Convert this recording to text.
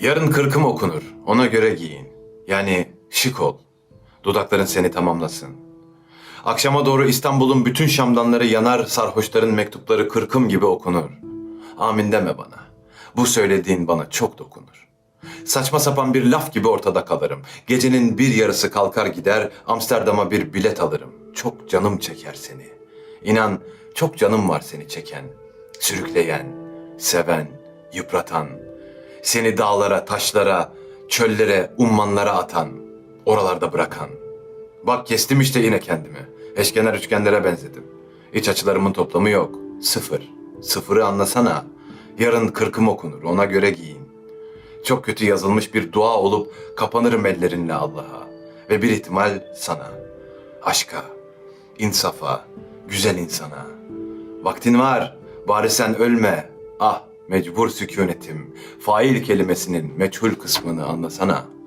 Yarın kırkım okunur. Ona göre giyin. Yani şık ol. Dudakların seni tamamlasın. Akşama doğru İstanbul'un bütün şamdanları yanar, sarhoşların mektupları kırkım gibi okunur. Amin deme bana. Bu söylediğin bana çok dokunur. Saçma sapan bir laf gibi ortada kalırım. Gecenin bir yarısı kalkar gider, Amsterdam'a bir bilet alırım. Çok canım çeker seni. İnan çok canım var seni çeken, sürükleyen, seven, yıpratan. Seni dağlara, taşlara, çöllere, ummanlara atan, oralarda bırakan. Bak kestim işte yine kendimi. Eşkenar üçgenlere benzedim. İç açılarımın toplamı yok. Sıfır. Sıfırı anlasana. Yarın kırkım okunur, ona göre giyin. Çok kötü yazılmış bir dua olup kapanırım ellerinle Allah'a. Ve bir ihtimal sana. Aşka, insafa, güzel insana. Vaktin var, bari sen ölme. Ah, mecbur sükunetim. Fail kelimesinin meçhul kısmını anlasana.''